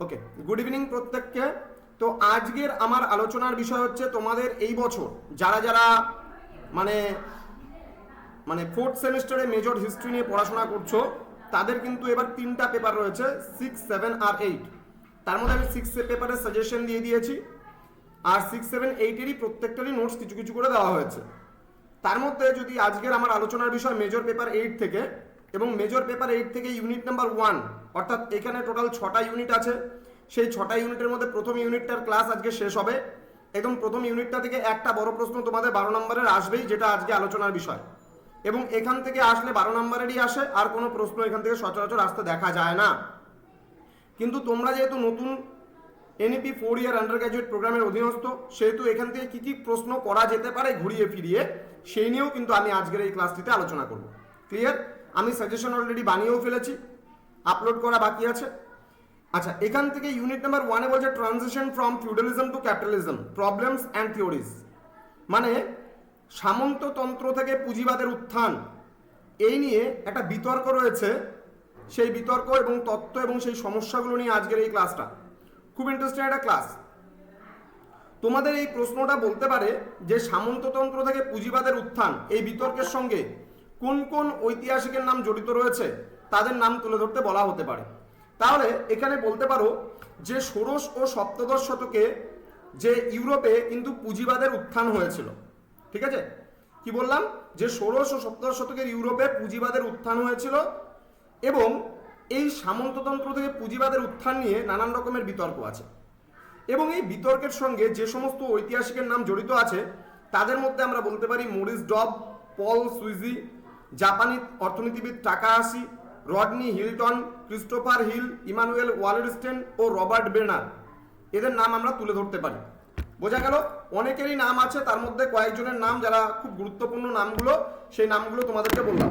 Okay good evening প্রত্যেককে তো আজকের আমার আলোচনার বিষয় হচ্ছে তোমাদের এই বছর যারা যারা মানে মানে ফোর্থ সেমিস্টারে মেজর হিস্ট্রি নিয়ে পড়াশোনা করছ, তাদের কিন্তু এবার তিনটা পেপার রয়েছে সিক্স সেভেন আর এইট তার মধ্যে আমি সিক্স পেপারের সাজেশন দিয়ে দিয়েছি, আর সিক্স সেভেন এইটেরই প্রত্যেকটারই নোটস কিছু কিছু করে দেওয়া হয়েছে। তার মধ্যে যদি আজকের আমার আলোচনার বিষয় মেজর পেপার এইট থেকে এবং মেজর পেপার এইট থেকে ইউনিট নাম্বার ওয়ান অর্থাৎ এখানে টোটাল ছটা ইউনিট আছে। সেই ছটা ইউনিটের মধ্যে প্রথম ইউনিটটার ক্লাস আজকে শেষ হবে। একদম প্রথম ইউনিটটা থেকে একটা বড় প্রশ্ন তোমাদের বারো নম্বরের আসবেই, যেটা আজকে আলোচনার বিষয়। এবং এখান থেকে আসলে বারো নম্বরেরই আসে, আর কোনো প্রশ্ন এখান থেকে সচরাচর আসতে দেখা যায় না। কিন্তু তোমরা যেহেতু নতুন NEP four year under graduate প্রোগ্রামের অধীনস্থ, সেহেতু এখান থেকে কী কী প্রশ্ন করা যেতে পারে ঘুরিয়ে ফিরিয়ে, সেই নিয়েও কিন্তু আমি আজকের এই ক্লাসটিতে আলোচনা করব। ক্লিয়ার আমি সাজেশন অলরেডি বানিয়েও ফেলেছি আপলোড করা বাকি আছে। আচ্ছা এখান থেকে ইউনিট নাম্বার ওয়ানে বলছে transition from feudalism to capitalism problems and theories মানে সামন্ততন্ত্র থেকে পুঁজিবাদের উত্থান, এই নিয়ে একটা বিতর্ক রয়েছে, সেই বিতর্ক এবং তত্ত্ব এবং সেই সমস্যাগুলো নিয়ে আজকের এই ক্লাসটা খুব ইন্টারেস্টিং একটা ক্লাস তোমাদের এই প্রশ্নটা বলতে পারে যে সামন্ততন্ত্র থেকে পুঁজিবাদের উত্থান, এই বিতর্কের সঙ্গে কোন কোন ঐতিহাসিকের নাম জড়িত রয়েছে, তাদের নাম তুলে ধরতে বলা হতে পারে। তাহলে এখানে বলতে পারো যে ষোড়শ ও সপ্তদশ শতকে যে ইউরোপে কিন্তু পুঁজিবাদের উত্থান হয়েছিল। ঠিক আছে? কি বললাম? যে ষোড়শ ও সপ্তদশ শতকের ইউরোপে পুঁজিবাদের উত্থান হয়েছিল এবং এই সামন্ততন্ত্র থেকে পুঁজিবাদের উত্থান নিয়ে নানান রকমের বিতর্ক আছে। এবং এই বিতর্কের সঙ্গে যে সমস্ত ঐতিহাসিকের নাম জড়িত আছে, তাদের মধ্যে আমরা বলতে পারি মরিস ডব, পল সুইজি জাপানি অর্থনীতিবিদ টাকা Takahashi Rodney Hilton, Christopher Hill, Immanuel Wallerstein ও রবার্ট বেনার এদের নাম আমরা তুলে ধরতে পারি। বোঝা গেল, অনেকেরই নাম আছে, তার মধ্যে কয়েকজনের নাম যারা খুব গুরুত্বপূর্ণ নামগুলো, সেই নামগুলো তোমাদেরকে বললাম।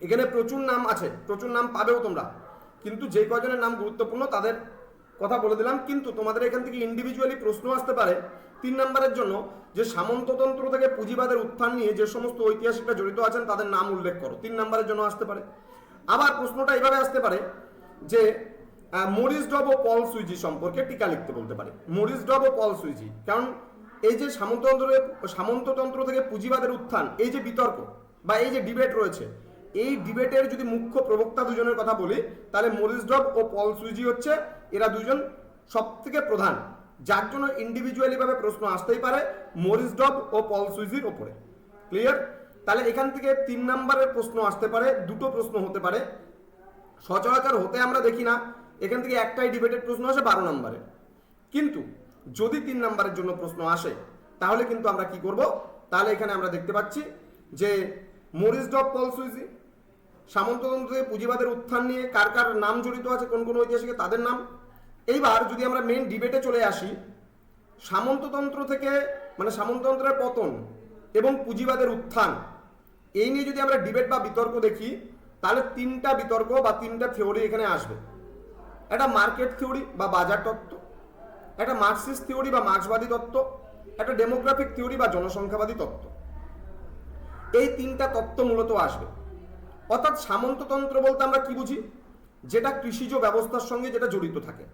এখানে প্রচুর নাম আছে, প্রচুর নাম পাবেও তোমরা। কিন্তু যে কজনের নাম গুরুত্বপূর্ণ, তাদের কথা বলে দিলাম, কিন্তু তোমাদের এখান থেকে ইন্ডিভিজুয়ালি প্রশ্ন আসতে পারে। তিন নম্বরের জন্য, যে সামন্ততন্ত্র থেকে পুঁজিবাদের উত্থান নিয়ে যে সমস্ত ঐতিহাসিকরা জড়িত আছেন, তাদের নাম উল্লেখ করো। তিন নম্বরের জন্য আসতে পারে। আবার প্রশ্নটা এভাবে আসতে পারে যে মরিস ডব ও পল সুইজি সম্পর্কে টিকা লিখতে বলতে পারে। মরিস ডব ও পল সুইজি, কারণ এই যে সামন্ততন্ত্র সামন্ততন্ত্র থেকে পুঁজিবাদের উত্থান, এই যে বিতর্ক বা এই যে ডিবেট রয়েছে, এই ডিবেটের যদি মুখ্য প্রবক্তা দুজনের কথা বলি, তাহলে মরিস ডব ও পল সুইজি হচ্ছে এরা দুজন সব থেকে প্রধান, যার জন্য ইন্ডিভিজুয়ালি ভাবে প্রশ্ন আসতেই পারে মরিস ডব ও পল সুইজির ওপরে। ক্লিয়ার তাহলে এখান থেকে তিন নম্বরের প্রশ্ন আসতে পারে, দুটো প্রশ্ন হতে পারে। সচরাচর হতে আমরা দেখি না, এখান থেকে একটাই ডিবেটেড প্রশ্ন আসে বারো নম্বরে। কিন্তু যদি তিন নম্বরের জন্য প্রশ্ন আসে, তাহলে কিন্তু আমরা কি করব? তাহলে এখানে আমরা দেখতে পাচ্ছি যে মরিস ডব, পল সুইজি সামন্ততন্ত্র পুঁজিবাদের উত্থান নিয়ে কার কার নাম জড়িত আছে, কোন কোন ঐতিহাসিকের তাদের নাম? এইবার যদি আমরা মেন ডিবেটে চলে আসি, সামন্ততন্ত্র থেকে মানে সামন্ততন্ত্রের পতন এবং পুঁজিবাদের উত্থান, এই নিয়ে যদি আমরা ডিবেট বা বিতর্ক দেখি, তাহলে তিনটা বিতর্ক বা তিনটা থিওরি এখানে আসবে। একটা মার্কেট থিওরি বা বাজার তত্ত্ব, একটা মার্কসিস্ট থিওরি বা মার্ক্সবাদী তত্ত্ব, একটা ডেমোগ্রাফিক থিওরি বা জনসংখ্যাবাদী তত্ত্ব। এই তিনটা তত্ত্ব মূলত আসবে। অর্থাৎ সামন্ততন্ত্র বলতে আমরা কি বুঝি? যেটা কৃষিজ ব্যবস্থার সঙ্গে যেটা জড়িত থাকে।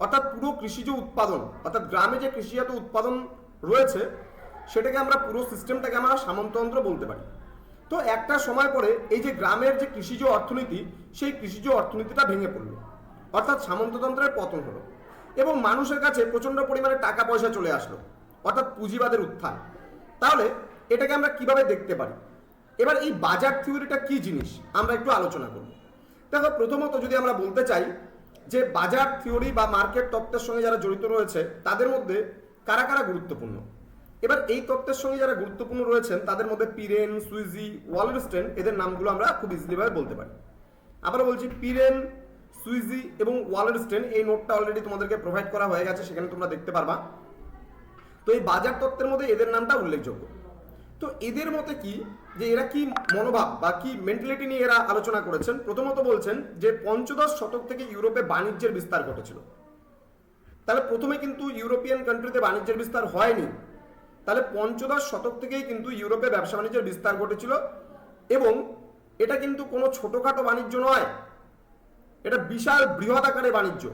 অর্থাৎ পুরো কৃষিজ উৎপাদন, অর্থাৎ গ্রামে যে কৃষিজাত উৎপাদন রয়েছে, সেটাকে আমরা পুরো সিস্টেমটাকে আমরা সামন্ততন্ত্র বলতে পারি। তো একটা সময় পরে এই যে গ্রামের যে কৃষিজ অর্থনীতি, সেই কৃষিজ অর্থনীতিটা ভেঙে পড়ল। অর্থাৎ সামন্ততন্ত্রের পতন হলো এবং মানুষের কাছে প্রচণ্ড পরিমাণে টাকা পয়সা চলে আসলো, অর্থাৎ পুঁজিবাদের উত্থান। তাহলে এটাকে আমরা কীভাবে দেখতে পারি? এবার এই বাজার থিওরিটা কি জিনিস? আমরা একটু আলোচনা করব। দেখো, প্রথমত যদি আমরা বলতে চাই যে বাজার থিওরি বা মার্কেট তত্ত্বের সঙ্গে যারা জড়িত রয়েছে, তাদের মধ্যে কারা কারা গুরুত্বপূর্ণ? এবার এই তত্ত্বের সঙ্গে যারা গুরুত্বপূর্ণ রয়েছেন, তাদের মধ্যে পিরেন, সুইজি, ওয়ালস্টেন, এদের নামগুলো আমরা খুব ইজিলিভাবে বলতে পারি। আবার বলছি, পিরেন, সুইজি এবং ওয়ালস্টেন, এই নোটটা অলরেডি তোমাদেরকে প্রোভাইড করা হয়ে গেছে, সেখানে তোমরা দেখতে পারবা। তো এই বাজার তত্ত্বের মধ্যে এদের নামটা উল্লেখযোগ্য। তো এদের মতে কি যে এরা কি মনোভাব বা কি মেন্টালিটি নিয়ে এরা আলোচনা করেছেন? প্রথমত বলছেন যে পঞ্চদশ শতক থেকে ইউরোপে বাণিজ্যের বিস্তার ঘটেছিল। তাহলে প্রথমে কিন্তু ইউরোপিয়ান কান্ট্রিতে বাণিজ্যের বিস্তার হয়নি। তাহলে পঞ্চদশ শতক থেকেই কিন্তু ইউরোপে ব্যবসা বাণিজ্যের বিস্তার ঘটেছিল এবং এটা কিন্তু কোনো ছোটোখাটো বাণিজ্য নয়। এটা বিশাল বৃহৎ আকারে বাণিজ্য।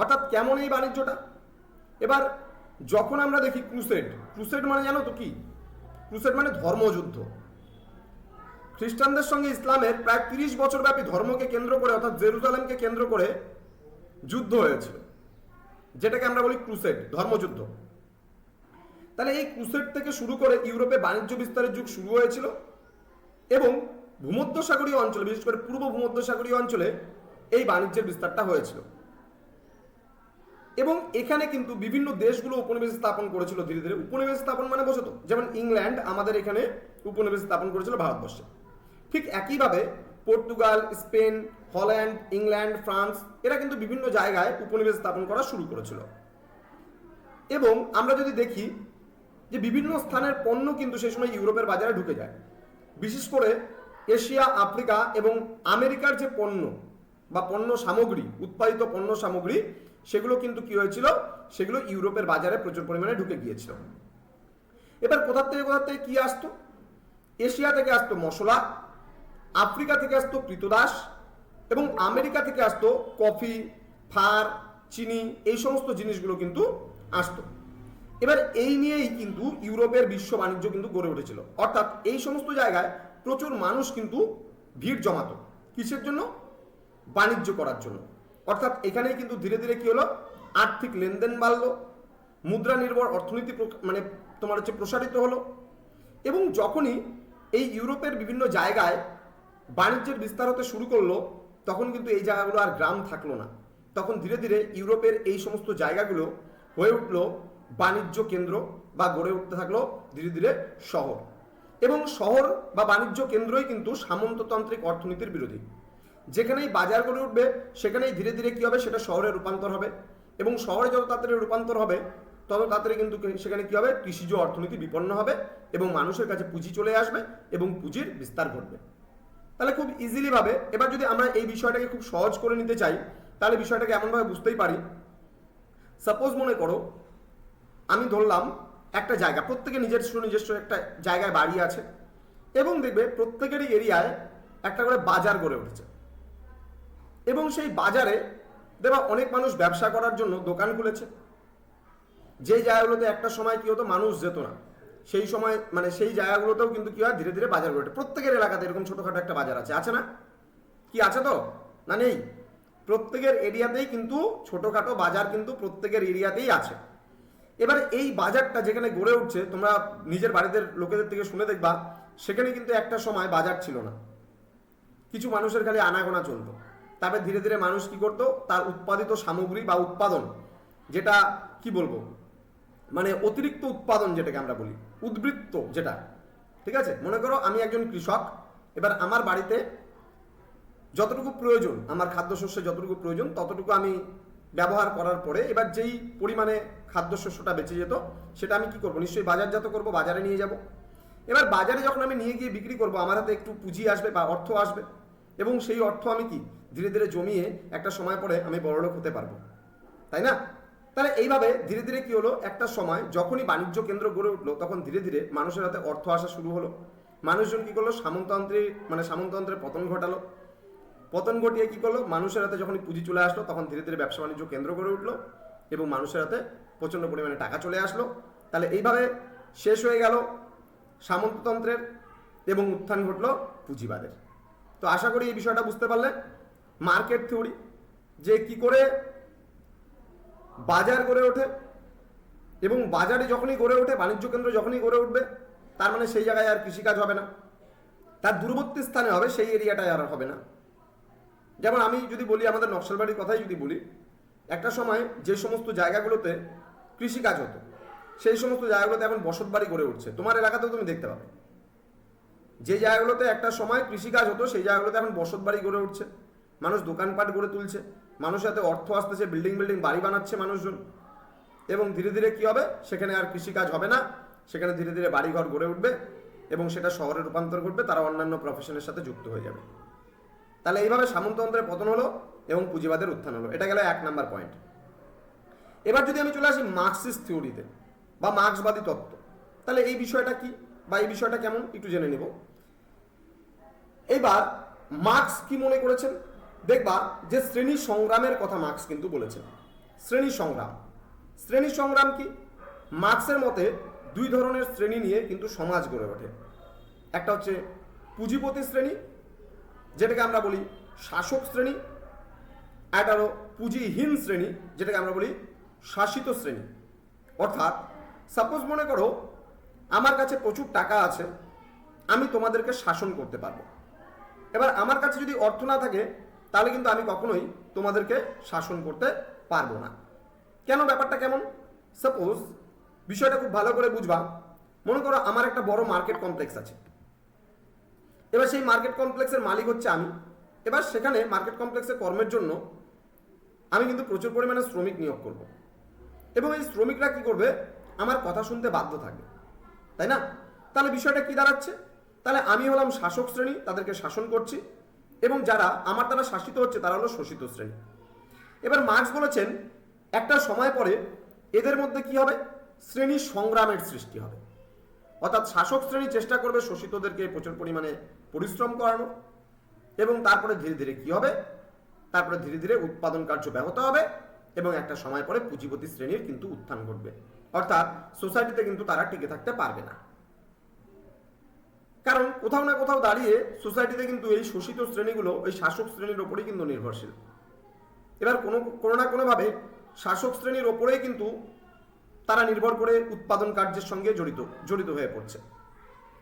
অর্থাৎ কেমন এই বাণিজ্যটা? এবার যখন আমরা দেখি ক্রুসেড ক্রুসেড মানে জানো তো কি? ক্রুসেড মানে ধর্মযুদ্ধ। খ্রিস্টানদের সঙ্গে ইসলামের প্রায় তিরিশ বছর ব্যাপী ধর্মকে কেন্দ্র করে, অর্থাৎ জেরুজালেমকে কেন্দ্র করে যুদ্ধ হয়েছিল যেটাকে আমরা বলি ক্রুসেড, ধর্মযুদ্ধ। তাহলে এই ক্রুসেড থেকে শুরু করে ইউরোপে বাণিজ্য বিস্তারের যুগ শুরু হয়েছিল এবং ভূমধ্যসাগরীয় অঞ্চলে, বিশেষ করে পূর্ব ভূমধ্যসাগরীয় অঞ্চলে এই বাণিজ্যের বিস্তারটা হয়েছিল। এবং এখানে কিন্তু বিভিন্ন দেশগুলো উপনিবেশ স্থাপন করেছিল ধীরে ধীরে। উপনিবেশ স্থাপন মানে বোঝো তো, যেমন ইংল্যান্ড আমাদের এখানে উপনিবেশ স্থাপন করেছিল ভারতবর্ষে। ঠিক একইভাবে Portugal, Spain, Holland, England, France, এরা কিন্তু বিভিন্ন জায়গায় উপনিবেশ স্থাপন করা শুরু করেছিল। এবং আমরা যদি দেখি যে বিভিন্ন স্থানের পণ্য কিন্তু সেই সময় ইউরোপের বাজারে ঢুকে যায়। বিশেষ করে এশিয়া, আফ্রিকা এবং আমেরিকার যে পণ্য বা পণ্য সামগ্রী, উৎপাদিত পণ্য সামগ্রী সেগুলো কিন্তু কি হয়েছিল? সেগুলো ইউরোপের বাজারে প্রচুর পরিমাণে ঢুকে গিয়েছিল। এবার কোথার থেকে কোথার থেকে কি আসতো? এশিয়া থেকে আসতো মশলা, আফ্রিকা থেকে আসতো কৃতদাস, এবং আমেরিকা থেকে আসতো কফি, ফার, চিনি, এই সমস্ত জিনিসগুলো কিন্তু আসতো। এবার এই নিয়েই কিন্তু ইউরোপের বিশ্ব বাণিজ্য কিন্তু গড়ে উঠেছিল। অর্থাৎ এই সমস্ত জায়গায় প্রচুর মানুষ কিন্তু ভিড় জমাতো। কিসের জন্য? বাণিজ্য করার জন্য। অর্থাৎ এখানেই কিন্তু ধীরে ধীরে কি হলো? আর্থিক লেনদেন বাড়লো, মুদ্রা নির্ভর অর্থনীতি মানে তোমার হচ্ছে প্রসারিত হলো এবং যখনই এই ইউরোপের বিভিন্ন জায়গায় বাণিজ্যের বিস্তার হতে শুরু করল, তখন কিন্তু এই জায়গাগুলো আর গ্রাম থাকল না। তখন ধীরে ধীরে ইউরোপের এই সমস্ত জায়গাগুলো হয়ে উঠল বাণিজ্য কেন্দ্র বা গড়ে উঠতে থাকল ধীরে ধীরে শহর। এবং শহর বা বাণিজ্য কেন্দ্রই কিন্তু সামন্ততান্ত্রিক অর্থনীতির বিরোধী। যেখানেই বাজার গড়ে উঠবে, সেখানেই ধীরে ধীরে কি হবে? সেটা শহরে রূপান্তর হবে। এবং শহরে যত তাড়াতাড়ি রূপান্তর হবে, তত তাড়াতাড়ি কিন্তু সেখানে কি হবে? কৃষিজ অর্থনীতি বিপন্ন হবে এবং মানুষের কাছে পুঁজি চলে আসবে এবং পুঁজির বিস্তার ঘটবে। তাহলে খুব ইজিলি ভাবে, এবার যদি আমরা এই বিষয়টাকে খুব সহজ করে নিতে চাই, তাহলে বিষয়টাকে এমনভাবে বুঝতেই পারি। সাপোজ মনে করো, আমি ধরলাম একটা জায়গা, প্রত্যেকে নিজস্ব নিজস্ব একটা জায়গায় বাড়ি আছে এবং দেখবে প্রত্যেকেরই এরিয়ায় একটা করে বাজার গড়ে উঠেছে। এবং সেই বাজারে দেবা অনেক মানুষ ব্যবসা করার জন্য দোকান খুলেছে। যে জায়গাগুলোতে একটা সময় কি হতো মানুষ যেত না, সেই সময় মানে সেই জায়গাগুলোতেও কিন্তু কি হয় ধীরে ধীরে বাজার গড়ে। প্রত্যেকের এলাকাতে এরকম ছোটখাটো একটা বাজার আছে। আছে না? কি আছে তো? না নেই? প্রত্যেকের এরিয়াতেই কিন্তু ছোটখাটো বাজার কিন্তু প্রত্যেকের এরিয়াতেই আছে। এবার এই বাজারটা যেখানে গড়ে উঠছে, তোমরা নিজের বাড়িতে লোকেদের থেকে শুনে দেখবা, সেখানে কিন্তু একটা সময় বাজার ছিল না। কিছু মানুষের খালি আনাগোনা চলতো। তারপরে ধীরে ধীরে মানুষ কি করতো? তার উৎপাদিত সামগ্রী বা উৎপাদন, যেটা কি বলব? মানে অতিরিক্ত উৎপাদন যেটাকে আমরা বলি, উদ্বৃত্ত যেটা, ঠিক আছে? মনে করো আমি একজন কৃষক, এবার আমার বাড়িতে যতটুকু প্রয়োজন, আমার খাদ্যশস্যে যতটুকু প্রয়োজন, ততটুকু আমি ব্যবহার করার পরে এবার যেই পরিমাণে খাদ্যশস্যটা বেঁচে যেত, সেটা আমি কি করব? নিশ্চয়ই বাজারজাত করব, বাজারে নিয়ে যাব। এবার বাজারে যখন আমি নিয়ে গিয়ে বিক্রি করব, আমার হাতে একটু পুঁজি আসবে বা অর্থ আসবে। এবং সেই অর্থ আমি কি? ধীরে ধীরে জমিয়ে একটা সময় পরে আমি বড়লোক হতে পারব। তাই না? তাহলে এইভাবে ধীরে ধীরে কি হলো? একটা সময় যখনই বাণিজ্য কেন্দ্র গড়ে উঠল, তখন ধীরে ধীরে মানুষের হাতে অর্থ আসা শুরু হলো। মানুষজন কি করল? সামন্ততন্ত্রের মানে সামন্ততন্ত্রের পতন ঘটালো। পতন ঘটিয়ে কি করল? মানুষের হাতে যখন পুঁজি চলে আসলো, তখন ধীরে ধীরে ব্যবসা বাণিজ্য কেন্দ্র গড়ে উঠল এবং মানুষের হাতে প্রচণ্ড পরিমাণে টাকা চলে আসলো। তাহলে এইভাবে শেষ হয়ে গেল সামন্ততন্ত্রের এবং উত্থান ঘটলো পুঁজিবাদের। তো আশা করি এই বিষয়টা বুঝতে পারলে। মার্কেট থিওরি, যে কি করে বাজার গড়ে ওঠে এবং বাজারে যখনই গড়ে ওঠে, বাণিজ্য কেন্দ্র যখনই গড়ে উঠবে, তার মানে সেই জায়গায় আর কৃষিকাজ হবে না। তার দূরবর্তী স্থানে হবে, সেই এরিয়াটায় আর হবে না। যেমন আমি যদি বলি, আমাদের নকশালবাড়ির কথাই যদি বলি, একটা সময় যে সমস্ত জায়গাগুলোতে কৃষিকাজ হতো, সেই সমস্ত জায়গাগুলোতে এখন বসত বাড়ি গড়ে উঠছে। তোমার এলাকাতেও তুমি দেখতে পাবে। যে জায়গাগুলোতে একটা সময় কৃষিকাজ হতো, সেই জায়গাগুলোতে এখন বসত বাড়ি গড়ে উঠছে। মানুষ দোকানপাট গড়ে তুলছে, মানুষের হাতে অর্থ আসতেছে বিল্ডিং বিল্ডিং বাড়ি বানাচ্ছে মানুষজন। এবং ধীরে ধীরে কি হবে? সেখানে আর কৃষিকাজ হবে না, সেখানে ধীরে ধীরে বাড়িঘর গড়ে উঠবে এবং সেটা শহরে রূপান্তর করবে তারা অন্যান্য প্রফেশনের সাথে যুক্ত হয়ে যাবে। তাহলে এইভাবে সামন্ততন্ত্রের পতন হলো এবং পুঁজিবাদের উত্থান হলো। এটা গেল এক নাম্বার পয়েন্ট এবার যদি আমি চলে আসি মার্কসিস্ট থিওরিতে বা মার্ক্সবাদী তত্ত্ব, তাহলে এই বিষয়টা কি বা এই বিষয়টা কেমন? একটু জেনে নেব। এবার মার্কস কি মনে করেছেন? দেখবা যে শ্রেণি সংগ্রামের কথা মার্ক্স কিন্তু বলেছেন। শ্রেণি সংগ্রাম। শ্রেণি সংগ্রাম কি? মার্ক্সের মতে দুই ধরনের শ্রেণি নিয়ে কিন্তু সমাজ গড়ে ওঠে। একটা হচ্ছে পুঁজিপতি শ্রেণি, যেটাকে আমরা বলি শাসক শ্রেণি হলো পুঁজিহীন শ্রেণি, যেটাকে আমরা বলি শাসিত শ্রেণি। অর্থাৎ সাপোজ মনে করো, আমার কাছে প্রচুর টাকা আছে, আমি তোমাদেরকে শাসন করতে পারব। এবার আমার কাছে যদি অর্থ না থাকে তাহলে কিন্তু আমি কখনোই তোমাদেরকে শাসন করতে পারব না। কেন ব্যাপারটা কেমন? সাপোজ বিষয়টা খুব ভালো করে বুঝবা। মনে করো আমার একটা বড় মার্কেট কমপ্লেক্স আছে। এবার সেই মার্কেট কমপ্লেক্সের মালিক হচ্ছে আমি। এবার সেখানে মার্কেট কমপ্লেক্সে কর্মের জন্য আমি কিন্তু প্রচুর পরিমাণে শ্রমিক নিয়োগ করব। এবং এই শ্রমিকরা কি করবে? আমার কথা শুনতে বাধ্য থাকবে। তাই না? তাহলে বিষয়টা কি দাঁড়াচ্ছে? তাহলে আমি হলাম শাসক শ্রেণি, তাদেরকে শাসন করছি। এবং যারা আমার দ্বারা শাসিত হচ্ছে, তারা হলো শোষিত শ্রেণি। এবার মার্ক্স বলেছেন, একটা সময় পরে এদের মধ্যে কি হবে? শ্রেণি সংগ্রামের সৃষ্টি হবে। অর্থাৎ শাসক শ্রেণি চেষ্টা করবে শোষিতদেরকে প্রচুর পরিমাণে পরিশ্রম করানো এবং তারপরে ধীরে ধীরে কি হবে? তারপরে ধীরে ধীরে উৎপাদন কার্য ব্যাহত হবে এবং একটা সময় পরে পুঁজিপতি শ্রেণির কিন্তু উত্থান ঘটবে। অর্থাৎ সোসাইটিতে কিন্তু তারা টিকে থাকতে পারবে না। কারণ কোথাও না কোথাও দাঁড়িয়ে সোসাইটিতে কিন্তু এই শোষিত শ্রেণীগুলো ওই শাসক শ্রেণির ওপরেই কিন্তু নির্ভরশীল। এবার কোনো কোনো না কোনোভাবে শাসক শ্রেণির ওপরেই কিন্তু তারা নির্ভর করে উৎপাদন কার্যের সঙ্গে জড়িত জড়িত হয়ে পড়ছে।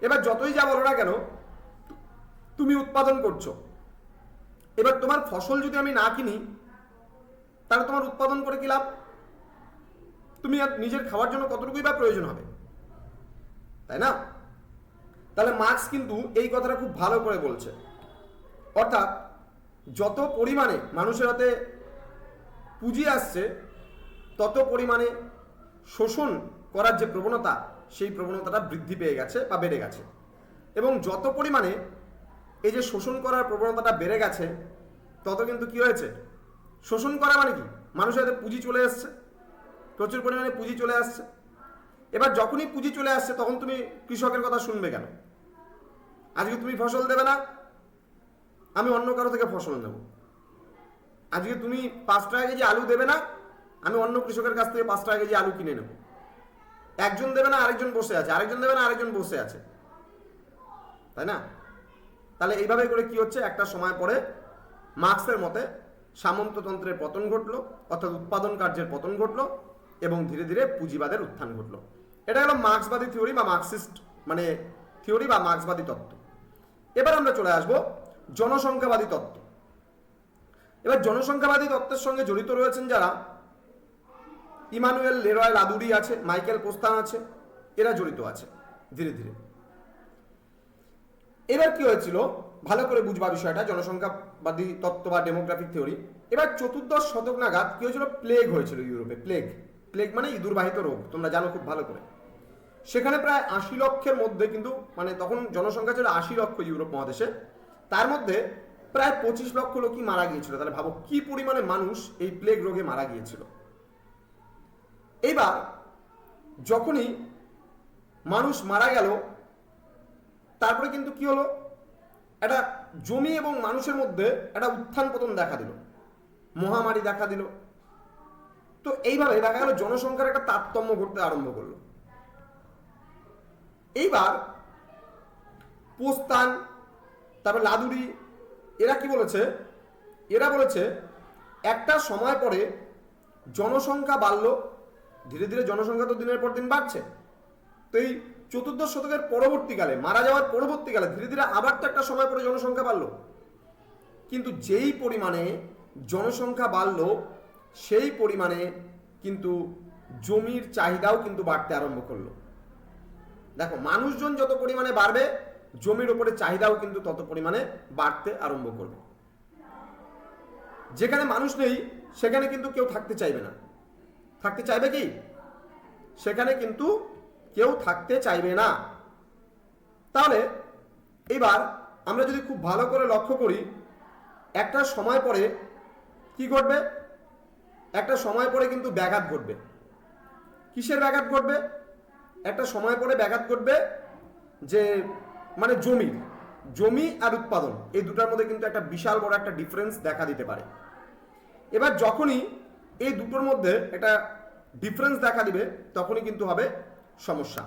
এবার যতই যা বলো না কেন, তুমি উৎপাদন করছ। এবার তোমার ফসল যদি আমি না কিনি, তাহলে তোমার উৎপাদন করে কি লাভ? তুমি আর নিজের খাওয়ার জন্য কতটুকুই বা প্রয়োজন হবে? তাই না? তাহলে মার্ক্স কিন্তু এই কথাটা খুব ভালো করে বলছে। অর্থাৎ যত পরিমাণে মানুষের হাতে পুঁজি আসছে, তত পরিমাণে শোষণ করার যে প্রবণতা, সেই প্রবণতাটা বৃদ্ধি পেয়ে গেছে বা বেড়ে গেছে। এবং যত পরিমাণে এই যে শোষণ করার প্রবণতাটা বেড়ে গেছে, তত কিন্তু কি হয়েছে? শোষণ করা মানে কি? মানুষের হাতে পুঁজি চলে আসছে, প্রচুর পরিমাণে পুঁজি চলে আসছে। এবার যখনই পুঁজি চলে আসছে, তখন তুমি কৃষকের কথা শুনবে কেন? আজকে তুমি ফসল দেবে না, আমি অন্য কারও থেকে ফসল নেব। আজকে তুমি পাঁচ টাকা কেজি আলু দেবে না, আমি অন্য কৃষকের কাছ থেকে পাঁচ টাকা কেজি আলু কিনে নেব। একজন দেবে না, আরেকজন বসে আছে, আরেকজন দেবে না, আরেকজন বসে আছে। তাই না? তাহলে এইভাবে করে কি হচ্ছে? একটা সময় পরে মার্ক্সের মতে সামন্ততন্ত্রের পতন ঘটলো, অর্থাৎ উৎপাদন কার্যের পতন ঘটলো এবং ধীরে ধীরে পুঁজিবাদের উত্থান ঘটলো। এটা হলো মার্ক্সবাদী থিওরি বা মার্ক্সিস্ট মানে থিওরি বা মার্ক্সবাদী তত্ত্ব। এবার আমরা চলে আসব জনসংখ্যাবাদী তত্ত্ব। এবার জনসংখ্যাবাদী তত্ত্বের সঙ্গে জড়িত রয়েছেন যারা ইমানুয়েল লেরয় লাদুরি আছে, মাইকেল পোস্তান আছে, এরা জড়িত আছে ধীরে ধীরে। এবার কি হয়েছিল? ভালো করে বুঝবা বিষয়টা, জনসংখ্যাবাদী তত্ত্ব বা ডেমোগ্রাফিক থিওরি। এবার চতুর্দশ শতক নাগাদ কি হয়েছিল? প্লেগ হয়েছিল ইউরোপে, প্লেগ। প্লেগ মানে ইঁদুরবাহিত রোগ, তোমরা জানো খুব ভালো করে। সেখানে প্রায় আশি লক্ষের মধ্যে কিন্তু মানে তখন জনসংখ্যা ছিল আশি লক্ষ ইউরোপ মহাদেশে, তার মধ্যে প্রায় পঁচিশ লক্ষ লোকই মারা গিয়েছিল। তাহলে ভাবো কি পরিমাণে মানুষ এই প্লেগ রোগে মারা গিয়েছিল। এইবার যখনই মানুষ মারা গেল, তারপরে কিন্তু কি হলো? একটা জমি এবং মানুষের মধ্যে একটা উত্থান পতন দেখা দিল। মহামারী দেখা দিল। তো এইভাবে দেখা গেল জনসংখ্যার একটা তারতম্য ঘটতে আরম্ভ করল। এইবার পোস্তান, তারপর লাদুরি, এরা কি বলেছে? এরা বলেছে, একটা সময় পরে জনসংখ্যা বাড়লো, ধীরে ধীরে জনসংখ্যা তো দিনের পর দিন বাড়ছে। তো এই চতুর্দশ শতকের পরবর্তীকালে, মারা যাওয়ার পরবর্তীকালে ধীরে ধীরে আবার তো একটা সময় পরে জনসংখ্যা বাড়লো। কিন্তু যেই পরিমাণে জনসংখ্যা বাড়লো, সেই পরিমাণে কিন্তু জমির চাহিদাও কিন্তু বাড়তে আরম্ভ করল। দেখো, মানুষজন যত পরিমাণে বাড়বে, জমির উপরে চাহিদাও কিন্তু তত পরিমাণে বাড়তে আরম্ভ করবে। যেখানে মানুষ নেই, সেখানে কিন্তু কেউ থাকতে চাইবে না। থাকতে চাইবে কি? সেখানে কিন্তু কেউ থাকতে চাইবে না। তাহলে, এবার আমরা যদি খুব ভালো করে লক্ষ্য করি, একটা সময় পরে কি ঘটবে? একটা সময় পরে কিন্তু ব্যাঘাত ঘটবে। কিসের ব্যাঘাত ঘটবে? একটা সময় পরে ব্যাঘাত ঘটবে যে মানে জমির জমি আর উৎপাদন, এই দুটার মধ্যে কিন্তু একটা বিশাল বড় একটা ডিফারেন্স দেখা দিতে পারে। এবার যখনই এই দুটোর মধ্যে একটা ডিফারেন্স দেখা দিবে, তখনই কিন্তু হবে সমস্যা।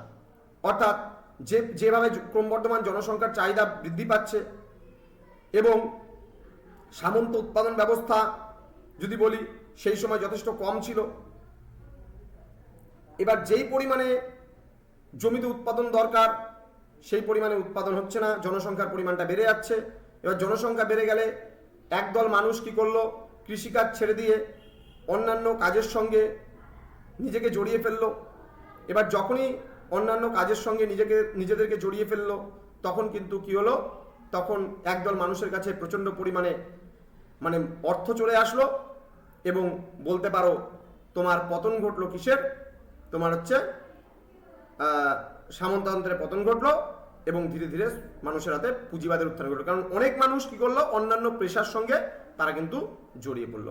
অর্থাৎ যে, যেভাবে ক্রমবর্ধমান জনসংখ্যার চাহিদা বৃদ্ধি পাচ্ছে এবং সামন্ত উৎপাদন ব্যবস্থা যদি বলি, সেই সময় যথেষ্ট কম ছিল। এবার যেই পরিমাণে জমিতে উৎপাদন দরকার, সেই পরিমাণে উৎপাদন হচ্ছে না, জনসংখ্যার পরিমাণটা বেড়ে যাচ্ছে। এবার জনসংখ্যা বেড়ে গেলে একদল মানুষ কি করল? কৃষিকাজ ছেড়ে দিয়ে অন্যান্য কাজের সঙ্গে নিজেকে জড়িয়ে ফেলল। এবার যখনই অন্যান্য কাজের সঙ্গে নিজেকে, নিজেদেরকে জড়িয়ে ফেলল, তখন কিন্তু কি হলো? তখন একদল মানুষের কাছে প্রচণ্ড পরিমাণে মানে অর্থ চলে আসলো এবং বলতে পারো তোমার পতন ঘটলো কিসের? তোমার হচ্ছে সামন্ততন্ত্রের পতন ঘটলো এবং ধীরে ধীরে মানুষের হাতে পুঁজিবাদের উত্থান ঘটলো। কারণ অনেক মানুষ কি করল? অন্যান্য পেশার সঙ্গে তারা কিন্তু জড়িয়ে পড়ল।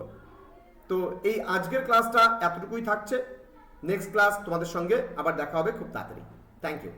তো এই আজকের ক্লাসটা এতটুকুই থাকছে। নেক্সট ক্লাস তোমাদের সঙ্গে আবার দেখা হবে খুব তাড়াতাড়ি। Thank you